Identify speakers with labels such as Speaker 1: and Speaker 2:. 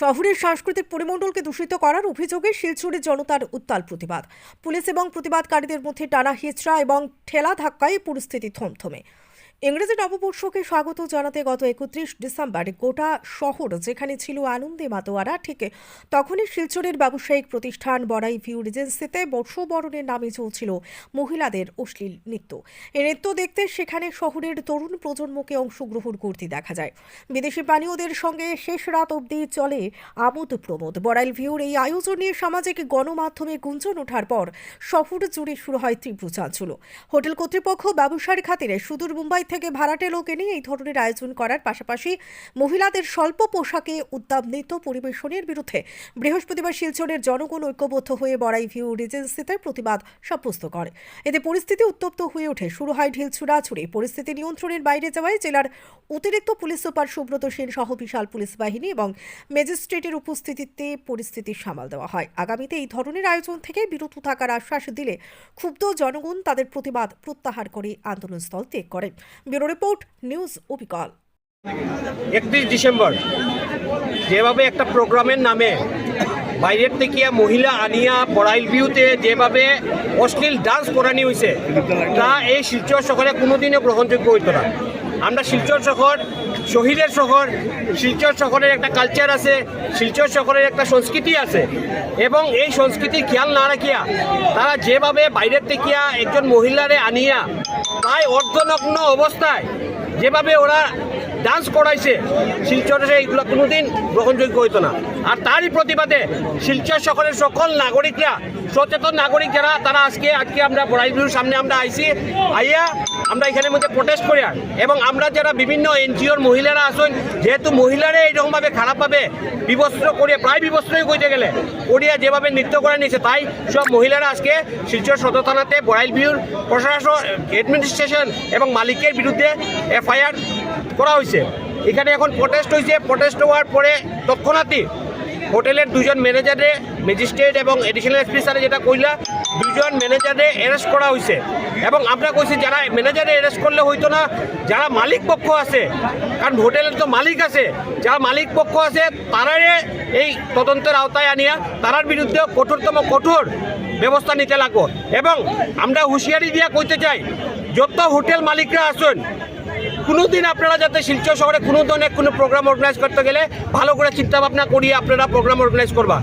Speaker 1: শহরের সাংস্কৃতিক পরিমণ্ডলকে দূষিত করার অভিযোগে শিলচরের জনতার উত্তাল প্রতিবাদ। পুলিশ এবং প্রতিবাদকারীদের মধ্যে টানা হিচড়া এবং ঠেলা ধাক্কায় পরিস্থিতি থমথমে। ইংরেজি নববর্ষকে স্বাগত জানাতে গত একত্রিশ ডিসেম্বর গোটা শহর যেখানে ছিল আনন্দে মাতোয়ারা, ঠিক তখনই শিলচরের ব্যবসায়িক প্রতিষ্ঠান বড়াই ভিউ রিজেন্সিতে বর্ষবরণের নামে চলছিল মহিলাদের অশ্লীল নৃত্য। এই নৃত্য দেখতে সেখানে শহরের তরুণ প্রজন্মকে অংশগ্রহণ করতে দেখা যায়। বিদেশি পানীয়দের সঙ্গে শেষ রাত অবধি চলে আমোদ প্রমোদ। বড়াইল ভিউর এই আয়োজন নিয়ে সামাজিক গণমাধ্যমে গুঞ্জন ওঠার পর শহর জুড়ে শুরু হয় তীব্র চাঞ্চল্য। হোটেল কর্তৃপক্ষ ব্যবসার খাতিরে সুদূর মুম্বাই থেকে ভাড়াটে লোক এনে এই ধরনের আয়োজন করার পাশাপাশি মহিলাদের স্বল্প পোশাকে নৃত্য পরিবেশনের বিরুদ্ধে বৃহস্পতিবার শিলচরের জনগণ ঐক্যবদ্ধ হয়ে বড়াই ভিউ রিজেন্সিতে প্রতিবাদ সাব্যস্ত করে। এতে পরিস্থিতি উত্তপ্ত হয়ে ওঠে। শুরু হয় ঢিল ছুড়াছুড়ি পরিস্থিতি নিয়ন্ত্রণের বাইরে যাওয়ায় জেলার অতিরিক্ত পুলিশ সুপার সুব্রত সেন সহ বিশাল পুলিশ বাহিনী এবং ম্যাজিস্ট্রেটের উপস্থিতিতে পরিস্থিতি সামাল দেওয়া হয়। আগামীতে এই ধরনের আয়োজন থেকে বিরত থাকার আশ্বাস দিলে ক্ষুব্ধ জনগণ তাদের প্রতিবাদ প্রত্যাহার করে আন্দোলনস্থল ত্যাগ করেন ব্যুরো রিপোর্ট, নিউজ অবিকল
Speaker 2: একত্রিশ ডিসেম্বর, যেভাবে একটা প্রোগ্রামের নামে বাইরের থেকে মহিলা আনিয়া বড়াইল ভিউতে যেভাবে অশ্লীল ডান্স করানি হয়েছে তা এই শিলচর সকলে কোনোদিনও গ্রহণযোগ্য হইত না। আমরা শিলচর শহর, শহীদের শহর, শিলচর শহরের একটা কালচার আছে, শিলচর শহরের একটা সংস্কৃতি আছে। এবং এই সংস্কৃতি খেয়াল না রাখিয়া, তারা যেভাবে বাইরের থেকে একজন মহিলারে আনিয়া, প্রায় অর্ধনগ্ন অবস্থায় যেভাবে ওরা ডান্স করাইছে, শিলচরে এইগুলো কোনোদিন গ্রহণযোগ্য হইতো না। আর তারই প্রতিবাদে শিলচর শহরের সকল নাগরিকরা, সচেতন নাগরিক যারা তারা আজকে আজকে আমরা বড়াইবির সামনে আমরা আইছি, আইয়া আমরা এখানের মধ্যে প্রোটেস্ট করি এবং আমরা যারা বিভিন্ন এনজিওর মহিলারা আসুন, যেহেতু মহিলারা এইরকমভাবে খারাপভাবে বিবস্ত্র করিয়া, প্রায় বিবস্ত্রই কইতে গেলে, করিয়া যেভাবে নৃত্য করে নিয়েছে, তাই সব মহিলারা আজকে শিলচর সদর থানাতে বড়াইল ভিউর প্রশাসন অ্যাডমিনিস্ট্রেশন এবং মালিকের বিরুদ্ধে এফআইআর করা হয়েছে এখানে এখন প্রটেস্ট হয়েছে প্রটেস্ট হওয়ার পরে তৎক্ষণাৎই হোটেলের দুজন ম্যানেজারে ম্যাজিস্ট্রেট এবং এডিশনাল এসপি স্যারে যেটা কইলা দুজন ম্যানেজারে অ্যারেস্ট করা হয়েছে এবং আমরা কইছি, যারা ম্যানেজারে অ্যারেস্ট করলে হইতো না, যারা মালিক পক্ষ আছে, কারণ হোটেলের তো মালিক আছে, যারা মালিক পক্ষ আছে, তারারে এই তদন্তের আওতায় আনিয়া তারার বিরুদ্ধে কঠোরতম কঠোর ব্যবস্থা নিতে লাগবো। এবং আমরা হুঁশিয়ারি দিয়া কইতে চাই, যত হোটেল মালিকরা আসুন কোনোদিন আপনারা যাতে শিলচর শহরে কোনো ধরনের কোনো প্রোগ্রাম অর্গানাইজ করতে গেলে ভালো করে চিন্তা ভাবনা করিয়ে আপনারা প্রোগ্রাম অর্গানাইজ করবা।